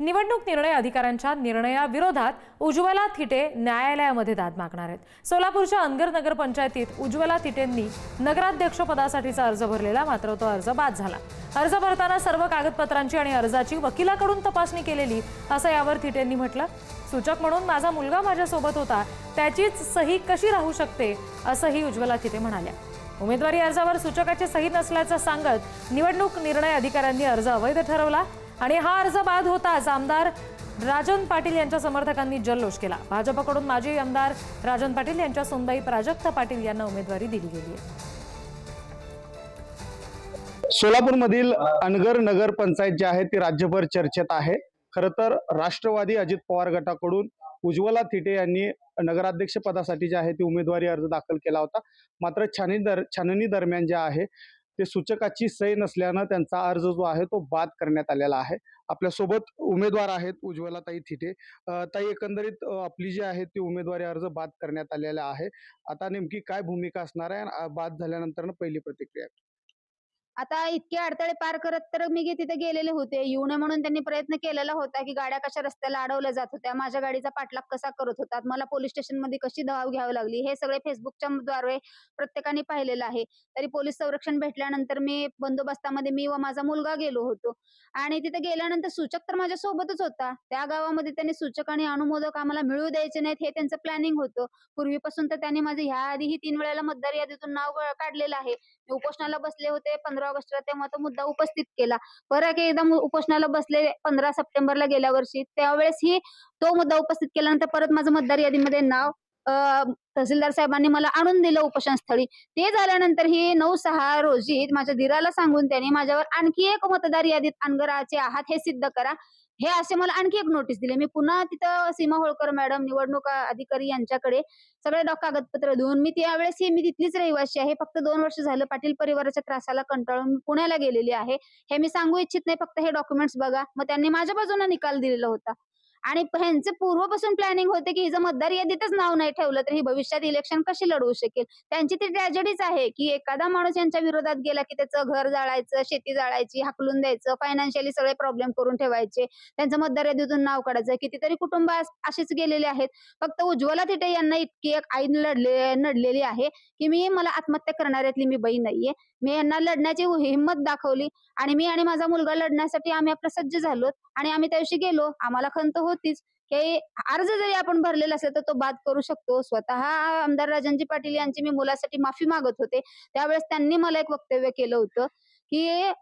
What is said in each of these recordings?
निवडणूक निर्णय अधिकाऱ्यांच्या निर्णयाविरोधात उज्ज्वला थिटे न्यायालयामध्ये दाद मागणार आहेत. सोलापूरच्या अनगर नगरपंचायतीत उज्ज्वला थिटेंनी नगराध्यक्षपदासाठीचा अर्ज भरलेला मात्र तो अर्ज बाद झाला. अर्ज भरताना सर्व कागदपत्रांची आणि अर्जाची वकिलाकडून तपासणी केलेली असं यावर थिटेंनी म्हटलं. सूचक म्हणून माझा मुलगा माझ्यासोबत होता त्याचीच सही कशी राहू शकते असंही उज्ज्वला थिटे म्हणाल्या. उमेदवारी अर्जावर सूचकाची सही नसल्याचं सांगत निवडणूक निर्णय अधिकाऱ्यांनी अर्ज अवैध ठरवला. आणि हा अर्ज बाद होताच आमदार राजन पाटील यांच्या समर्थकांनी जल्लोष केला. भाजपकडून माजी आमदार राजन पाटील यांच्या सुनबाई प्राजक्त पाटील यांना उमेदवारी दिली गेली आहे. सोलापूरमधील अनगर नगर पंचायत जी आहे ती राज्यभर चर्चेत आहे. खरं तर राष्ट्रवादी अजित पवार गटाकडून उज्ज्वला थिटे यांनी नगराध्यक्ष पदासाठी जे आहे ती उमेदवारी अर्ज दाखल केला होता. मात्र छाननी दर छाननी दरम्यान जे आहे ते सूचकाची सही नसल्यानं त्यांचा अर्ज जो आहे तो बाद करण्यात आलेला आहे. आपल्यासोबत उमेदवार आहेत उज्ज्वला ताई थिटे ताई एकंदरीत आपली जी आहे ती उमेदवारी अर्ज बाद करण्यात आलेला आहे. आता नेमकी काय भूमिका असणार आहे बाद झाल्यानंतर पहिली प्रतिक्रिया आता इतके अडथळे पार करत तर मी तिथे गेलेले होते. येऊ नये म्हणून त्यांनी प्रयत्न केलेला होता की गाड्या कशा रस्त्याला अडवल्या जात होत्या. माझ्या गाडीचा पाठलाग कसा करत होतात? मला पोलीस स्टेशनमध्ये कशी धाव घ्यावी लागली? हे सगळे फेसबुकच्या द्वारे प्रत्येकाने पाहिलेलं आहे. तरी पोलीस संरक्षण भेटल्यानंतर मी बंदोबस्तामध्ये मी व माझा मुलगा गेलो होतो. आणि तिथे गेल्यानंतर सूचक तर माझ्या सोबतच होता. त्या गावामध्ये त्यांनी सूचक आणि अनुमोदक आम्हाला मिळू द्यायचे नाहीत हे त्यांचं प्लॅनिंग होतं. पूर्वीपासून तर त्यांनी माझं ह्या आधीही तीन वेळेला मतदार यादीतून नाव काढलेलं आहे. उपोषणाला बसले होते. पंधरा ऑगस्टला तेव्हा तो मुद्दा उपस्थित केला. परत एकदा उपोषणाला बसले पंधरा सप्टेंबरला गेल्या वर्षी. त्यावेळेस ही तो मुद्दा उपस्थित केल्यानंतर परत माझं मतदार यादीमध्ये नाव अं, तहसीलदार साहेबांनी मला आणून दिलं उपोषण स्थळी ते झाल्यानंतर ही नऊ सहा रोजी माझ्या धीराला सांगून त्यांनी माझ्यावर आणखी एक मतदार यादीत अनगराचे आहात हे सिद्ध करा. हे असे मला आणखी एक नोटीस दिले. मी पुन्हा तिथं सीमा होळकर मॅडम निवडणूक अधिकारी यांच्याकडे सगळे डॉ. कागदपत्र देऊन मी त्यावेळेस हे मी तिथलीच रहिवासी आहे. फक्त दोन वर्ष झालं पाटील परिवाराच्या त्रासाला कंटाळून मी पुण्याला गेलेली आहे. हे मी सांगू इच्छित नाही. फक्त हे डॉक्युमेंट्स बघा. मग त्यांनी माझ्या बाजूने निकाल दिलेला होता. आणि ह्यांचे पूर्वपासून प्लॅनिंग होते की हिचं मतदार यादीतच नाव नाही ठेवलं तर ही भविष्यात इलेक्शन कशी लढवू शकेल? त्यांची ती ट्रॅजेडीच आहे की एखादा माणूस यांच्या विरोधात गेला की त्याचं घर जाळायचं शेती जाळायची हाकलून द्यायचं फायनान्शियली सगळे प्रॉब्लेम करून ठेवायचे त्यांचं मतदार यादीतून नाव काढायचं कितीतरी कुटुंब अशीच गेलेले आहेत. फक्त उज्ज्वला तिटे यांना इतकी एक आई लढले नडलेली आहे की मी मला आत्महत्या करणाऱ्यातली मी बाई नाहीये. मी यांना लढण्याची हिंमत दाखवली आणि मी आणि माझा मुलगा लढण्यासाठी आम्ही आपलं सज्ज झालो आणि आम्ही त्या दिवशी गेलो. आम्हाला खंत होत. होतीच. की अर्ज जरी आपण भरलेला असेल तर तो बाद करू शकतो. स्वतः आमदार राजनजी पाटील यांची मी मुलासाठी माफी मागत होते. त्यावेळेस त्यांनी मला एक वक्तव्य केलं होतं की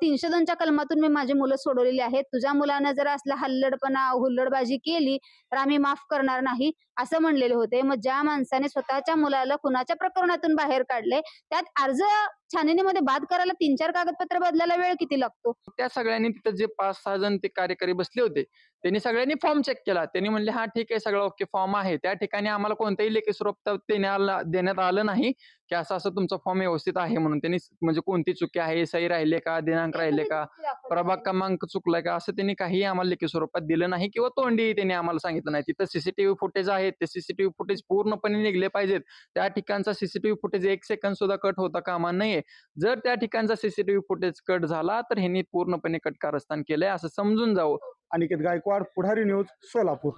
तीनशे दोनच्या कलमातून मी माझी मुलं सोडवलेली आहेत. तुझ्या मुलानं जर असला हल्लडपणा हुल्लडबाजी केली तर आम्ही माफ करणार नाही असं म्हणलेले होते. मग ज्या माणसाने स्वतःच्या मुलाला कुणाच्या प्रकरणातून बाहेर काढले त्यात अर्ज छाननीमध्ये बाद करायला तीन चार कागदपत्र बदलायला वेळ किती लागतो? त्या सगळ्यांनी तिथं जे पाच सहा जण ते कार्यकारी बसले होते त्यांनी सगळ्यांनी फॉर्म चेक केला. त्यांनी म्हणले हा ठीक आहे सगळं ओके फॉर्म आहे. त्या ठिकाणी आम्हाला कोणत्याही लेखी स्वरूपात देण्याला देण्यात आलं नाही की असं असं तुमचा फॉर्म व्यवस्थित आहे म्हणून. त्यांनी म्हणजे कोणती चुकी आहे सही राहिले का दिनांक राहिले का प्रभाग क्रमांक चुकलाय का असं त्यांनी काही आम्हाला लेखी स्वरूपात दिलं नाही किंवा तोंडी त्यांनी आम्हाला सांगितलं नाही. तिथं सीसीटीव्ही फुटेज आहेत ते सीसीटीव्ही फुटेज पूर्णपणे निघले पाहिजेत. त्या ठिकाणचा सीसीटीव्ही फुटेज एक सेकंद सुद्धा कट होता कामा नये. जर त्या ठिकाणचा सीसीटीव्ही फुटेज कट झाला तर ह्यांनी पूर्णपणे कट कारस्थान केलंय असं समजून जावं. अनिकेत गायकवाड पुढारी न्यूज सोलापूर.